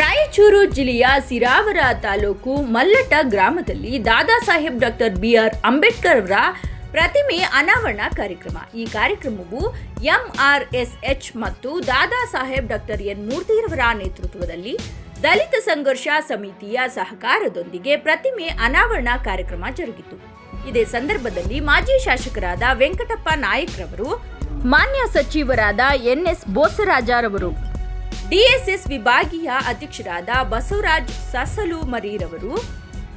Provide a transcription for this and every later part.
ರಾಯಚೂರು ಜಿಲ್ಲೆಯ ಸಿರಾವರ ತಾಲೂಕು ಮಲ್ಲಟ ಗ್ರಾಮದಲ್ಲಿ Dada Saheb doctor B R Ambedkar ಅವರ ಪ್ರತಿಮೆ ಅನಾವರಣ ಕಾರ್ಯಕ್ರಮ. ಈ ಕಾರ್ಯಕ್ರಮವು ಎಂಆರ್ಎಸ್ಎಚ್ ಮತ್ತು ದಾದಾ ಸಾಹೇಬ್ ಡಾಕ್ಟರ್ ಎನ್ ಮೂರ್ತಿರವರ ನೇತೃತ್ವದಲ್ಲಿ ದಲಿತ ಸಂಘರ್ಷ ಸಮಿತಿಯ ಸಹಕಾರದೊಂದಿಗೆ ಪ್ರತಿಮೆ ಅನಾವರಣ ಕಾರ್ಯಕ್ರಮ ಜರುಗಿತು. ಇದೇ ಸಂದರ್ಭದಲ್ಲಿ ಮಾಜಿ ಶಾಸಕರಾದ ವೆಂಕಟಪ್ಪ ನಾಯಕ್ರವರು ಮಾನ್ಯ ಸಚಿವರಾದ ಎನ್ಎಸ್ ಬೋಸರಾಜರವರು ಡಿಎಸ್ಎಸ್ ವಿಭಾಗೀಯ ಅಧ್ಯಕ್ಷರಾದ ಬಸವರಾಜ್ ಸಸಲು ಮರೀರವರು,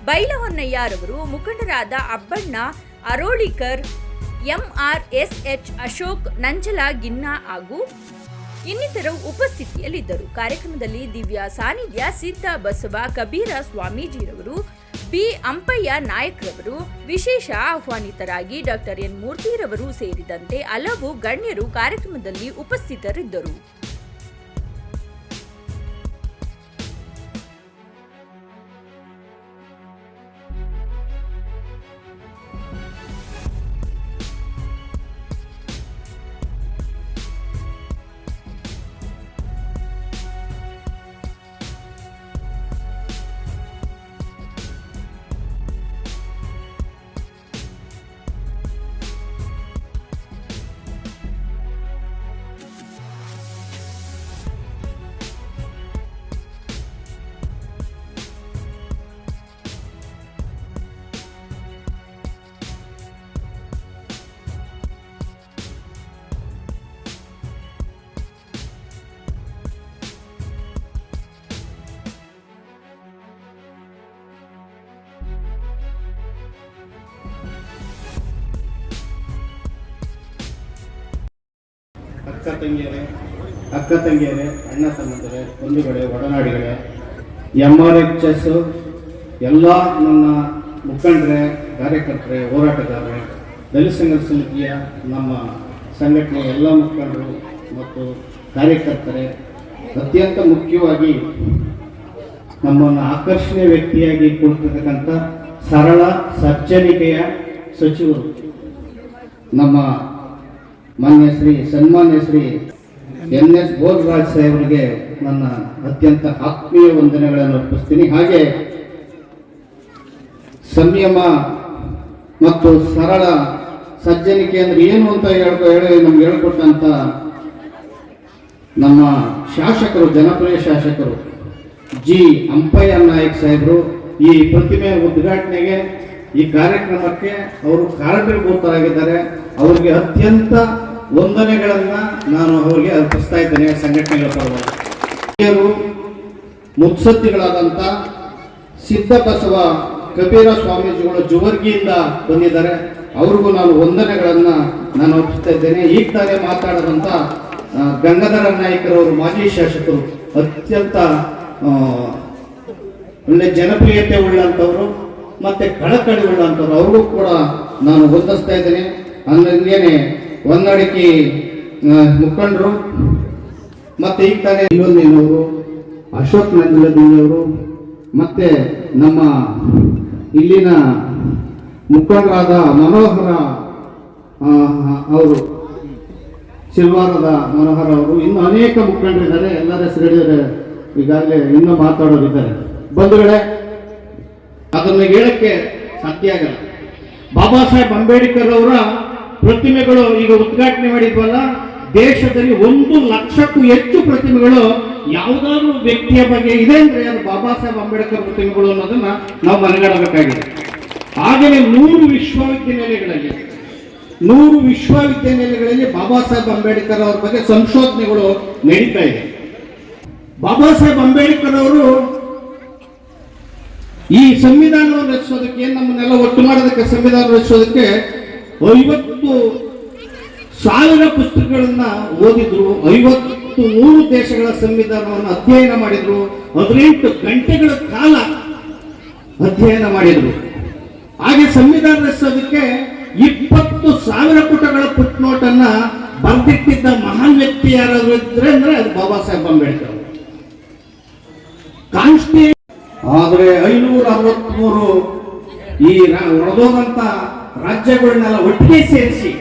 ಬೈಲಹೊನ್ನಯ್ಯರವರು, ಮುಖಂಡರಾದ ಅಬ್ಬಣ್ಣ ಅರೋಳಿಕರ್, ಎಂಆರ್ಎಸ್ಎಚ್ ಅಶೋಕ್ ನಂಜಲ ಗಿನ್ನಾ ಹಾಗೂ ಇನ್ನಿತರರು ಉಪಸ್ಥಿತಿಯಲ್ಲಿದ್ದರು. ಕಾರ್ಯಕ್ರಮದಲ್ಲಿ ದಿವ್ಯ ಸಾನ್ನಿಧ್ಯ ಸಿದ್ಧ ಬಸವ, ಕಬೀರ ಸ್ವಾಮೀಜಿರವರು, ಬಿ ಅಂಪಯ್ಯ ನಾಯಕ್ರವರು, ವಿಶೇಷ ಆಹ್ವಾನಿತರಾಗಿ ಡಾಕ್ಟರ್ ಎನ್ ಮೂರ್ತಿರವರು ಸೇರಿದಂತೆ ಹಲವು ಗಣ್ಯರು ಕಾರ್ಯಕ್ರಮದಲ್ಲಿ ಉಪಸ್ಥಿತರಿದ್ದರು. ಅಕ್ಕ ತಂಗಿಯರೇ ಅಕ್ಕ ತಂಗಿಯರೇ, ಅಣ್ಣ ತಮ್ಮಂದರೆ, ಬಂಧುಗಳೇ, ಒಡನಾಡಿಗಳೇ ಎಂ ಆರ್ ಎಚ್ ಎಸ್ ಎಲ್ಲ ನನ್ನ ಮುಖಂಡರೇ, ಕಾರ್ಯಕರ್ತರೇ, ಹೋರಾಟಗಾರರೇ, ದಲಿತ ಸಂಘ ಸಮಿತಿಯ ನಮ್ಮ ಸಂಘಟನೆ ಎಲ್ಲ ಮುಖಂಡರು ಮತ್ತು ಕಾರ್ಯಕರ್ತರೆ, ಅತ್ಯಂತ ಮುಖ್ಯವಾಗಿ ನಮ್ಮನ್ನು ಆಕರ್ಷಣೀಯ ವ್ಯಕ್ತಿಯಾಗಿ ಕುಳಿತಿರ್ತಕ್ಕಂಥ ಸರಳ ಸಜ್ಜನಿಕೆಯ ಸಚಿವರು ನಮ್ಮ ಮಾನ್ಯ ಶ್ರೀ ಸನ್ಮಾನ್ಯ ಶ್ರೀ ಎನ್ ಎಸ್ ಬೋಧರಾಜ್ ಸಾಹೇಬರಿಗೆ ನನ್ನ ಅತ್ಯಂತ ಆತ್ಮೀಯ ವಂದನೆಗಳನ್ನು ಅರ್ಪಿಸ್ತೀನಿ. ಹಾಗೆ ಸಂಯಮ ಮತ್ತು ಸರಳ ಸಜ್ಜನಿಕೆ ಅಂದ್ರೆ ಏನು ಅಂತ ಹೇಳ್ಕೊ ಹೇಳಿ ನಮ್ಗೆ ಹೇಳ್ಕೊಟ್ಟಂತ ನಮ್ಮ ಶಾಸಕರು, ಜನಪ್ರಿಯ ಶಾಸಕರು ಜಿ. ಅಂಪಯ್ಯ ನಾಯಕ್ ಸಾಹೇಬರು ಈ ಪ್ರತಿಮೆ ಉದ್ಘಾಟನೆಗೆ ಈ ಕಾರ್ಯಕ್ರಮಕ್ಕೆ ಅವರು ಕಾರಣೀಭೂತರಾಗಿದ್ದಾರೆ ಅವರಿಗೆ ಅತ್ಯಂತ ವಂದನೆಗಳನ್ನ ನಾನು ಅವರಿಗೆ ಅರ್ಪಿಸ್ತಾ ಇದ್ದೇನೆ ಸಂಘಟನೆಗಳ ಪರವಾಗಿ. ಹಿರಿಯರು ಮುತ್ಸದ್ದಿಗಳಾದಂಥ ಸಿದ್ಧಬಸವ ಕಬೀರ ಸ್ವಾಮೀಜಿಗಳು ಜುವರ್ಗಿಯಿಂದ ಬಂದಿದ್ದಾರೆ. ಅವ್ರಿಗೂ ನಾನು ವಂದನೆಗಳನ್ನು ನಾನು ಅರ್ಪಿಸ್ತಾ ಇದ್ದೇನೆ. ಈಗ ತಾನೇ ಮಾತಾಡದಂಥ ಗಂಗಾಧರ ನಾಯಕರವರು ಮಾಜಿ ಶಾಸಕರು, ಅತ್ಯಂತ ಒಳ್ಳೆ ಜನಪ್ರಿಯತೆ ಉಳ್ಳಂಥವ್ರು ಮತ್ತೆ ಕಳಕಳಿ ಉಳ್ಳಂಥವ್ರು ಅವ್ರಿಗೂ ಕೂಡ ನಾನು ವಂದಿಸ್ತಾ ಇದ್ದೇನೆ. ಹಂಗೇನೆ ಆ, ಮುಖಂಡರು ಮತ್ತೆ ಈಗ ತಾನೇ ಇಲ್ಲೊಂದಿನವರು ಅಶೋಕ್ ನಂದಿಲದಿನವರು ಮತ್ತೆ ನಮ್ಮ ಇಲ್ಲಿನ ಮುಖಂಡರಾದ ಮನೋಹರ ಅವರು ಶಿಲ್ವಾರದ ಮನೋಹರ ಅವರು ಇನ್ನು ಅನೇಕ ಮುಖಂಡರಿದ್ದಾರೆ. ಎಲ್ಲರ ಹೆಸರಿದ್ದಾರೆ ಈಗಾಗಲೇ ಇನ್ನೂ ಮಾತಾಡೋರಿದ್ದಾರೆ. ಬಂಧುಗಳೇ ಅದನ್ನು ಹೇಳಕ್ಕೆ ಸಾಧ್ಯ ಆಗಲ್ಲ. ಬಾಬಾ ಸಾಹೇಬ್ ಅಂಬೇಡ್ಕರ್ ಅವರ ಪ್ರತಿಮೆಗಳು ಈಗ ಉದ್ಘಾಟನೆ ಮಾಡಿದ್ವಲ್ಲ, ದೇಶದಲ್ಲಿ ಒಂದು ಲಕ್ಷಕ್ಕೂ ಹೆಚ್ಚು ಪ್ರತಿಮೆಗಳು ಯಾವ್ದಾದ್ರು ವ್ಯಕ್ತಿಯ ಬಗ್ಗೆ ಇದೆ ಅಂದ್ರೆ ಅದು ಬಾಬಾ ಸಾಹೇಬ್ ಅಂಬೇಡ್ಕರ್ ಪ್ರತಿಮೆಗಳು ಅನ್ನೋದನ್ನ ನಾವು ಮನಗಾಡಬೇಕಾಗಿದೆ. ಹಾಗೆಯೇ ನೂರು ವಿಶ್ವವಿದ್ಯಾನಿಲಯಗಳಲ್ಲಿ ನೂರು ವಿಶ್ವವಿದ್ಯಾನಿಲಯಗಳಲ್ಲಿ ಬಾಬಾ ಸಾಹೇಬ್ ಅಂಬೇಡ್ಕರ್ ಅವರ ಬಗ್ಗೆ ಸಂಶೋಧನೆಗಳು ನಡೀತಾ ಇದೆ. ಬಾಬಾ ಸಾಹೇಬ್ ಅಂಬೇಡ್ಕರ್ ಅವರು ಈ ಸಂವಿಧಾನವನ್ನು ರಚಿಸೋದಕ್ಕೆ, ನಮ್ಮನ್ನೆಲ್ಲ ಒಟ್ಟು ಮಾಡೋದಕ್ಕೆ, ಸಂವಿಧಾನ ರಚಿಸೋದಕ್ಕೆ ಐವತ್ತು ಸಾವಿರ ಪುಸ್ತಕಗಳನ್ನ ಓದಿದ್ರು, ಐವತ್ತು ಮೂರು ದೇಶಗಳ ಸಂವಿಧಾನವನ್ನು ಅಧ್ಯಯನ ಮಾಡಿದ್ರು, ಹದಿನೆಂಟು ಗಂಟೆಗಳ ಕಾಲ ಅಧ್ಯಯನ ಮಾಡಿದ್ರು. ಹಾಗೆ ಸಂವಿಧಾನ ರಚಿಸೋದಕ್ಕೆ ಇಪ್ಪತ್ತು ಸಾವಿರ ಪುಟಗಳ ಫುಟ್ನೋಟ್ ನೋಟನ್ನ ಬರೆದಿಟ್ಟಿದ್ದ ಮಹಾನ್ ವ್ಯಕ್ತಿ ಯಾರಾದ್ರೂ ಇದ್ರೆ ಅಂದ್ರೆ ಅದು ಬಾಬಾ ಸಾಹೇಬ್ ಅಂಬೇಡ್ಕರ್ ಕಾನ್ಸ್ಟಿ ಆದ್ರೆ ಐನೂರ ಅರವತ್ಮೂರು ಈ ಒಳದೋದಂತ ರಾಜ್ಯಗಳನ್ನೆಲ್ಲ ಒಟ್ಟಿಗೆ ಸೇರಿಸಿ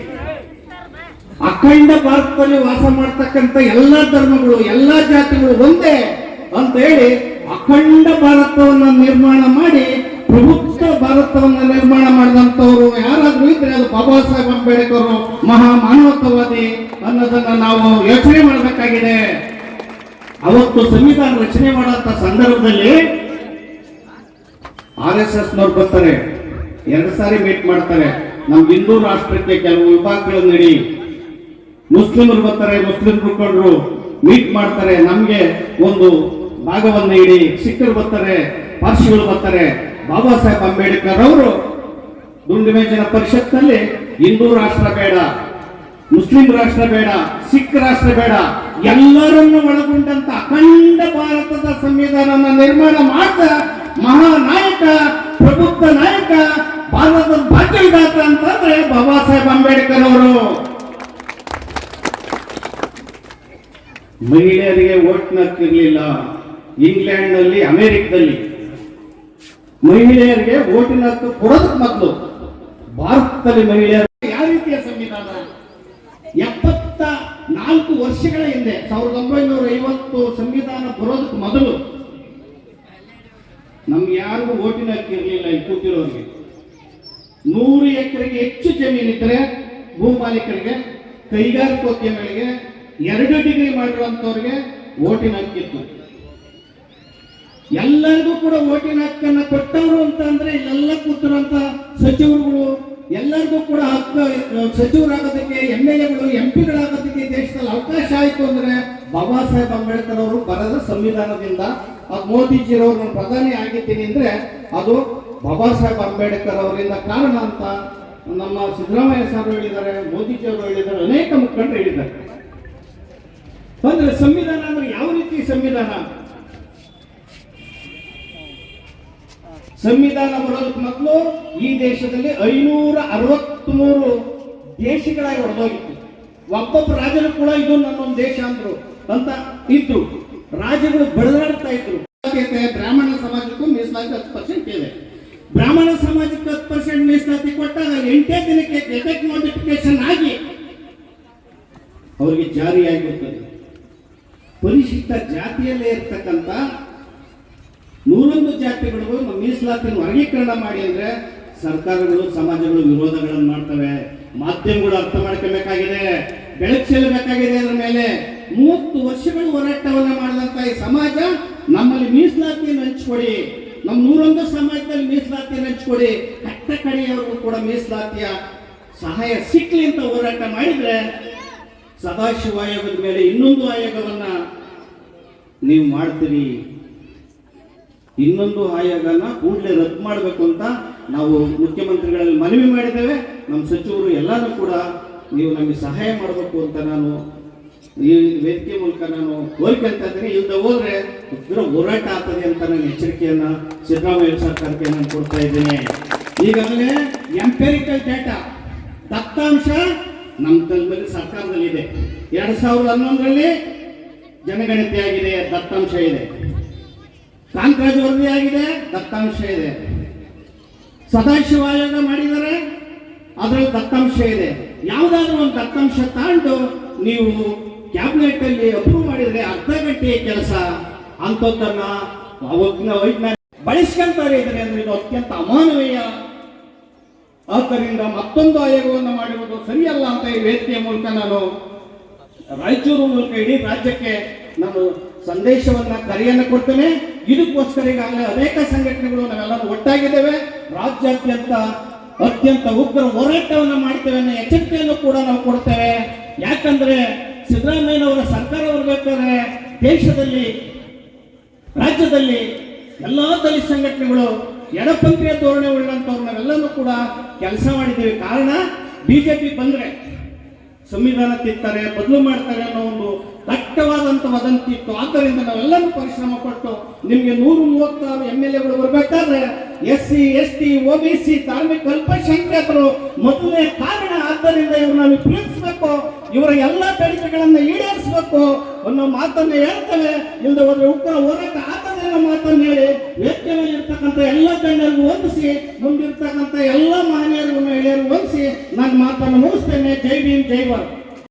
ಅಖಂಡ ಭಾರತದಲ್ಲಿ ವಾಸ ಮಾಡ್ತಕ್ಕಂಥ ಎಲ್ಲಾ ಧರ್ಮಗಳು, ಎಲ್ಲಾ ಜಾತಿಗಳು ಒಂದೇ ಅಂತ ಹೇಳಿ ಅಖಂಡ ಭಾರತವನ್ನ ನಿರ್ಮಾಣ ಮಾಡಿ ಪ್ರಭುತ್ವ ಭಾರತವನ್ನ ನಿರ್ಮಾಣ ಮಾಡಿದಂಥವ್ರು ಯಾರಾದ್ರೂ ಇದ್ರೆ ಅದು ಬಾಬಾ ಸಾಹೇಬ್ ಅಂಬೇಡ್ಕರ್ ಮಹಾ ಮಾನವತ್ವವಾದಿ ಅನ್ನೋದನ್ನ ನಾವು ಯೋಚನೆ ಮಾಡಬೇಕಾಗಿದೆ. ಅವತ್ತು ಸಂವಿಧಾನ ರಚನೆ ಮಾಡುವಂತ ಸಂದರ್ಭದಲ್ಲಿ ಆರ್ ಎಸ್ ಎಸ್ ಬರ್ತಾರೆ. ಎರಡು ಸಾರಿ ಮೀಟ್ ಮಾಡ್ತಾರೆ. ನಮ್ ಹಿಂದೂ ರಾಷ್ಟ್ರಕ್ಕೆ ಕೆಲವು ವಿಭಾಗಗಳನ್ನು ನಡಿ. ಮುಸ್ಲಿಮರು ಬರ್ತಾರೆ ಮುಸ್ಲಿಂ ಮುಖಂಡರು ಮೀಟ್ ಮಾಡ್ತಾರೆ. ನಮ್ಗೆ ಒಂದು ಭಾಗವನ್ನು ಇಡಿ ಸಿಖ್ಖರು ಬರ್ತಾರೆ, ಪಾರ್ಸಿಗಳು ಬರ್ತಾರೆ. ಬಾಬಾ ಸಾಹೇಬ್ ಅಂಬೇಡ್ಕರ್ ಅವರು ದುಂಡುಮೇಜಿನ ಪರಿಷತ್ನಲ್ಲಿ ಹಿಂದೂ ರಾಷ್ಟ್ರ ಬೇಡ, ಮುಸ್ಲಿಂ ರಾಷ್ಟ್ರ ಬೇಡ, ಸಿಖ್ ರಾಷ್ಟ್ರ ಬೇಡ, ಎಲ್ಲರನ್ನು ಒಳಗೊಂಡಂತ ಅಖಂಡ ಭಾರತದ ಸಂವಿಧಾನನ ನಿರ್ಮಾಣ ಮಾಡ್ತಾ ಮಹಾನಾಯಕ ಪ್ರಬುದ್ಧ ನಾಯಕ ಭಾರತದ ಭಾಗ್ಯವಿದಾತ ಅಂತಂದ್ರೆ ಬಾಬಾ ಸಾಹೇಬ್ ಅಂಬೇಡ್ಕರ್ ಅವರು. ಮಹಿಳೆಯರಿಗೆ ಓಟ್ ಹಕ್ಕಿರ್ಲಿಲ್ಲ ಇಂಗ್ಲೆಂಡ್ನಲ್ಲಿ ಅಮೆರಿಕದಲ್ಲಿ. ಮಹಿಳೆಯರಿಗೆ ಓಟಿನ ಹಕ್ಕು ಕೊಡೋದಕ್ಕೆ ಮೊದಲು. ಭಾರತದಲ್ಲಿ ಮಹಿಳೆಯರು ಯಾವ ರೀತಿಯ ಸಂವಿಧಾನ? ಎಪ್ಪತ್ತ ನಾಲ್ಕು ವರ್ಷಗಳ ಹಿಂದೆ, ಸಾವಿರದ ಒಂಬೈನೂರ ಐವತ್ತು ಸಂವಿಧಾನ ಬರೋದಕ್ಕೆ ಮೊದಲು. ನಮ್ಗೆ ಯಾರಿಗೂ ಓಟಿನ ಹಕ್ಕಿರಲಿಲ್ಲ ಇಲ್ಲಿ ಕೂತಿರೋರಿಗೆ. ನೂರು ಎಕರೆಗೆ ಹೆಚ್ಚು ಜಮೀನಿದ್ರೆ ಭೂ ಮಾಲೀಕರಿಗೆ ಕೈಗಾರಿಕೋದ್ಯಮಗಳಿಗೆ ಎರಡು ಡಿಗ್ರಿ ಮಾಡಿರುವಂತವ್ರಿಗೆ ಓಟಿನ ಹಕ್ಕಿತ್ತು ಎಲ್ಲರಿಗೂ ಕೂಡ ಓಟಿನ ಹಕ್ಕನ್ನು ಕೊಟ್ಟವರು ಅಂತ ಅಂದ್ರೆ ಇಲ್ಲೆಲ್ಲ ಕೂತಿರುವಂತ ಸಚಿವರುಗಳು, ಎಲ್ಲರಿಗೂ ಕೂಡ ಹಕ್ಕು ಸಚಿವರಾಗೋದಕ್ಕೆ, ಎಂ ಎಲ್ ಎಗಳು, ಎಂ ಪಿಗಳಾಗೋದಕ್ಕೆ ದೇಶದಲ್ಲಿ ಅವಕಾಶ ಆಯಿತು ಅಂದ್ರೆ ಬಾಬಾ ಸಾಹೇಬ್ ಅಂಬೇಡ್ಕರ್ ಅವರು ಬರದ ಸಂವಿಧಾನದಿಂದ ಮೋದಿಜಿರವರು ನಾನು ಪ್ರಧಾನಿ ಆಗಿದ್ದೀನಿ ಅಂದ್ರೆ ಅದು ಬಾಬಾ ಸಾಹೇಬ್ ಅಂಬೇಡ್ಕರ್ ಅವರಿಂದ ಕಾರಣ ಅಂತ ನಮ್ಮ ಸಿದ್ದರಾಮಯ್ಯ ಸಾಹೇಬರು ಹೇಳಿದ್ದಾರೆ, ಮೋದಿಜಿ ಅವರು ಹೇಳಿದ್ದಾರೆ, ಅನೇಕ ಮುಖಂಡರು ಹೇಳಿದ್ದಾರೆ. ಅಂದ್ರೆ ಸಂವಿಧಾನ ಅಂದ್ರೆ ಯಾವ ರೀತಿ ಸಂವಿಧಾನ? ಸಂವಿಧಾನ ಬರೋದಕ್ಕೆ ಮೊದಲು ಈ ದೇಶದಲ್ಲಿ ಐನೂರ ಅರವತ್ಮೂರು ದೇಶಗಳಾಗಿ ಹೊಡೆದೋಗಿತ್ತು ಒಬ್ಬೊಬ್ಬ ರಾಜರು ಕೂಡ ಇದು ನನ್ನೊಂದು ದೇಶ ಅಂದ್ರು ಅಂತ ಇದ್ರು. ರಾಜ್ಯಗಳು ಬೆಳೆದಾಡ್ತಾ ಇದ್ರು. ಬ್ರಾಹ್ಮಣ ಸಮಾಜಕ್ಕೂ ಮೀಸಲಾತಿ ಹತ್ತು ಪರ್ಸೆಂಟ್ ಇದೆ. ಬ್ರಾಹ್ಮಣ ಸಮಾಜಕ್ಕೆ ಹತ್ತು ಪರ್ಸೆಂಟ್ ಮೀಸಲಾತಿ ಕೊಟ್ಟಾಗ ಎಂಟೇ ದಿನಕ್ಕೆ ಗೆಜೆಟ್ ನೋಟಿಫಿಕೇಶನ್ ಆಗಿ ಅವರಿಗೆ ಜಾರಿಯಾಗಿರುತ್ತದೆ ಪರಿಶಿಷ್ಟ ಜಾತಿಯಲ್ಲೇ ಇರ್ತಕ್ಕಂಥ ನೂರೊಂದು ಜಾತಿಗಳಿಗೂ ಮೀಸಲಾತಿಯನ್ನು ವರ್ಗೀಕರಣ ಮಾಡಿ ಅಂದ್ರೆ ಸರ್ಕಾರಗಳು, ಸಮಾಜಗಳು ವಿರೋಧಗಳನ್ನು ಮಾಡ್ತವೆ. ಮಾಧ್ಯಮಗಳು ಅರ್ಥ ಮಾಡ್ಕೋಬೇಕಾಗಿದೆ ಬೆಳಕು ಚೆಲ್ಲಬೇಕಾಗಿದೆ ಅದರ ಮೇಲೆ. ಮೂವತ್ತು ವರ್ಷಗಳು ಹೋರಾಟವನ್ನು ಮಾಡಿದಂಥ ಈ ಸಮಾಜ ನಮ್ಮಲ್ಲಿ ಮೀಸಲಾತಿಯನ್ನು ಹಂಚ್ಕೊಡಿ. ನಮ್ಮ ನೂರೊಂದು ಸಮಾಜದಲ್ಲಿ ಮೀಸಲಾತಿಯನ್ನು ಹಂಚ್ಕೊಡಿ. ಕಟ್ಟ ಕಡೆಯವರು ಕೂಡ ಮೀಸಲಾತಿಯ ಸಹಾಯ ಸಿಕ್ಲಿ ಅಂತ ಹೋರಾಟ ಮಾಡಿದ್ರೆ ಸದಾಶಿವ ಆಯೋಗದ ಮೇಲೆ ಇನ್ನೊಂದು ಆಯೋಗವನ್ನ ನೀವು ಮಾಡ್ತೀರಿ. ಇನ್ನೊಂದು ಆಯೋಗನ ಕೂಡಲೇ ರದ್ದು ಮಾಡಬೇಕು ಅಂತ ನಾವು ಮುಖ್ಯಮಂತ್ರಿಗಳಲ್ಲಿ ಮನವಿ ಮಾಡಿದ್ದೇವೆ. ನಮ್ಮ ಸಚಿವರು ಎಲ್ಲರೂ ಕೂಡ ನೀವು ನಮಗೆ ಸಹಾಯ ಮಾಡಬೇಕು ಅಂತ ನಾನು ಈ ವೇದಿಕೆ ಮೂಲಕ ನಾನು ಇದ್ದೀನಿ ಇಲ್ಲದೆ ಹೋದ್ರೆ ಉಗ್ರ ಹೋರಾಟ ಆಗ್ತದೆ ಅಂತ ನಾನು ಎಚ್ಚರಿಕೆಯನ್ನ ಸಿದ್ದರಾಮಯ್ಯ ಸರ್ಕಾರಕ್ಕೆ ನಾನು ಕೊಡ್ತಾ ಇದ್ದೇನೆ. ಈಗಾಗಲೇ ಎಂಪೆರಿಕಲ್ ಡೇಟಾ ದತ್ತಾಂಶ ನಮ್ಮ ತಲೆಯಲ್ಲಿ ಸರ್ಕಾರದಲ್ಲಿ ಇದೆ ಎರಡ್ ಸಾವಿರದ ಹನ್ನೊಂದರಲ್ಲಿ ಜನಗಣತಿ ಆಗಿದೆ, ದತ್ತಾಂಶ ಇದೆ. ಕಾಂತರಾಜ್ ವರದಿ ಆಗಿದೆ, ದತ್ತಾಂಶ ಇದೆ. ಸದಾಶಿವ ಆಯೋಗ ಮಾಡಿದರೆ ಅದರಲ್ಲಿ ದತ್ತಾಂಶ ಇದೆ. ಯಾವುದಾದ್ರೂ ಒಂದು ದತ್ತಾಂಶ ತಾಂಡು ನೀವು ಕ್ಯಾಬಿನೆಟ್ ಅಲ್ಲಿ ಅಪ್ರೂವ್ ಮಾಡಿದರೆ ಅರ್ಧ ಗಂಟೆಯ ಕೆಲಸ ಅವತ್ತಿನ ವೈಜ್ಞಾನಿಕ ಬಳಸ್ಕೊಂತಾರೆ ಇದ್ರೆ ಅಂದ್ರೆ ಇದು ಅತ್ಯಂತ ಅಮಾನವೀಯ. ಆದ್ದರಿಂದ ಮತ್ತೊಂದು ಆಯೋಗವನ್ನು ಮಾಡಿರುವುದು ಸರಿಯಲ್ಲ ಅಂತ ಈ ವೇದಿಕೆಯ ಮೂಲಕ ನಾನು ರಾಯಚೂರು ಮೂಲಕ ಇಡೀ ರಾಜ್ಯಕ್ಕೆ ನಾನು ಸಂದೇಶವನ್ನ, ಕರೆಯನ್ನು ಕೊಡ್ತೇನೆ. ಇದಕ್ಕೋಸ್ಕರ ಈಗಾಗಲೇ ಅನೇಕ ಸಂಘಟನೆಗಳು ನಾವೆಲ್ಲರೂ ಒಟ್ಟಾಗಿದ್ದೇವೆ. ರಾಜ್ಯಾದ್ಯಂತ ಅತ್ಯಂತ ಉಗ್ರ ಹೋರಾಟವನ್ನು ಮಾಡ್ತೇವೆ ಅನ್ನೋ ಎಚ್ಚರಿಕೆಯನ್ನು ಕೂಡ ನಾವು ಕೊಡ್ತೇವೆ. ಯಾಕಂದ್ರೆ ಸಿದ್ದರಾಮಯ್ಯನವರ ಸರ್ಕಾರ ಬರಬೇಕಾದ್ರೆ ದೇಶದಲ್ಲಿ, ರಾಜ್ಯದಲ್ಲಿ ಎಲ್ಲಾ ದಲಿತ ಸಂಘಟನೆಗಳು ಎಡಪಂಥೀಯ ಧೋರಣೆ ಉಳ್ಳಂತವ್ರು ನಾವೆಲ್ಲರೂ ಕೂಡ ಕೆಲಸ ಮಾಡಿದ್ದೇವೆ. ಕಾರಣ ಬಿಜೆಪಿ ಬಂದ್ರೆ ಸಂವಿಧಾನ ತಿಂತಾರೆ, ಬದಲು ಮಾಡ್ತಾರೆ ಅನ್ನೋ ಒಂದು ದಟ್ಟವಾದಂಥ ವದಂತಿ ಇತ್ತು. ಆದ್ದರಿಂದ ನಾವೆಲ್ಲರೂ ಪರಿಶ್ರಮ ಪಟ್ಟು ನಿಮಗೆ ನೂರು ಮೂವತ್ತಾರು ಎಂ ಎಲ್ ಎಗಳು ಬರಬೇಕಾದ್ರೆ S C S T O B C ಧಾರ್ಮಿಕ ಅಲ್ಪಸಂಖ್ಯಾತರು ಮೊದಲನೇ ಕಾರಣ ಆದ್ದರಿಂದ ಇವ್ರನ್ನ ಪ್ರೀತಿಸಬೇಕು ಇವರ ಎಲ್ಲ ಬೇಡಿಕೆಗಳನ್ನ ಈಡೇರಿಸಬೇಕು ಅನ್ನೋ ಮಾತನ್ನ ಹೇಳ್ತೇವೆ. ಇಲ್ಲದೆ ಹೋದ್ರೆ ಉಗ್ರ ಹೋರಾಟ ಆಗದೆ ಮಾತನ್ನ ಹೇಳಿ ವೇದಿಕೆ ಮೇಲೆ ಇರ್ತಕ್ಕಂಥ ಎಲ್ಲ ಗಣ್ಯರಿಗೂ ಓದಿಸಿ ಮುಂದಿರ್ತಕ್ಕಂಥ ಎಲ್ಲ ಮಹನೀಯರಿಗೂ ಹೇಳಿಯರು ಓದಿಸಿ ನನ್ನ ಮಾತನ್ನು ಮುಗಿಸ್ತೇನೆ. ಜೈ ಭೀಮ್, ಜೈ ಭಾರತ್.